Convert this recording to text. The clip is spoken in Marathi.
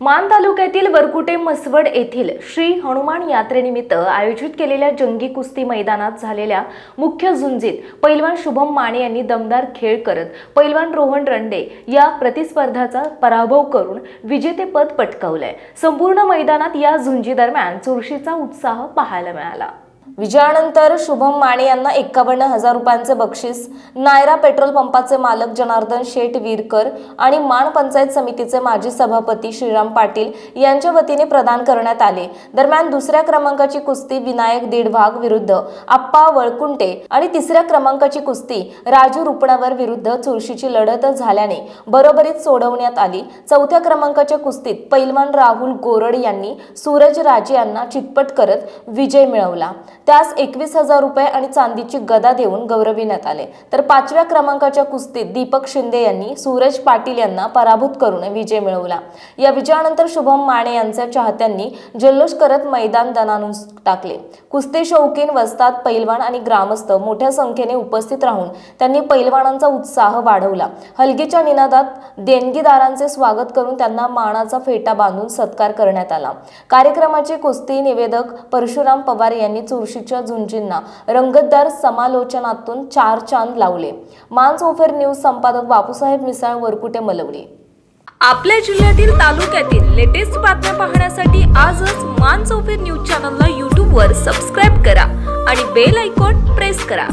मान तालुक्यातील वरकुटे मसवड येथील श्री हनुमान यात्रेनिमित्त आयोजित केलेल्या जंगी कुस्ती मैदानात झालेल्या मुख्य झुंजीत पैलवान शुभम माने यांनी दमदार खेळ करत पैलवान रोहन रंडे या प्रतिस्पर्धाचा पराभव करून विजेतेपद पटकावलंय. संपूर्ण मैदानात या झुंजीदरम्यान चुरशीचा उत्साह पाहायला मिळाला. विजयानंतर शुभम माने यांना एक्कावन्न हजार रुपयांचे बक्षीस नायरा पेट्रोल पंपाचे मालक जनार्दन शेठ वीरकर आणि मान पंचायत समितीचे माजी सभापती श्रीराम पाटील यांच्या वतीने प्रदान करण्यात आले. दरम्यान दुसऱ्या क्रमांकाची कुस्ती विनायक दीडभाग विरुद्ध आप्पा वळकुंटे आणि तिसऱ्या क्रमांकाची कुस्ती राजू रुपणावर विरुद्ध चुरशीची लढत झाल्याने बरोबरीत सोडवण्यात आली. चौथ्या क्रमांकाच्या कुस्तीत पैलवान राहुल गोरड यांनी सूरज राजे यांना चितपट करत विजय मिळवला. त्यास एकवीस हजार रुपये आणि चांदीची गदा देऊन गौरविण्यात आले. तर पाचव्या क्रमांकाच्या कुस्तीत दीपक शिंदे यांनी सूरज पाटील यांना पराभूत करून विजय मिळवला. या विजयानंतर शुभम माने यांच्या चाहत्यांनी जल्लोष करत मैदान दणानून टाकले. कुस्ती शौकीन वस्ताद पैलवान आणि ग्रामस्थ मोठ्या संख्येने उपस्थित राहून त्यांनी पैलवानांचा उत्साह वाढवला. हलगीच्या निनादात देणगीदारांचे स्वागत करून त्यांना मानाचा फेटा बांधून सत्कार करण्यात आला. कार्यक्रमाचे कुस्ती निवेदक परशुराम पवार यांनी दिवशीच्या झुंजींना रंगतदार समालोचनातून चार चांद लावले. मान्स ओफेर न्यूज संपादक बापूसाहेब मिसाळ वरकुटे मलवडी आपल्या जिल्ह्यातील तालुक्यातील लेटेस्ट बातम्या पाहण्यासाठी आजच मान चौफेर न्यूज चॅनलला यूट्यूबवर सबस्क्राईब करा आणि बेल आयकॉन प्रेस करा.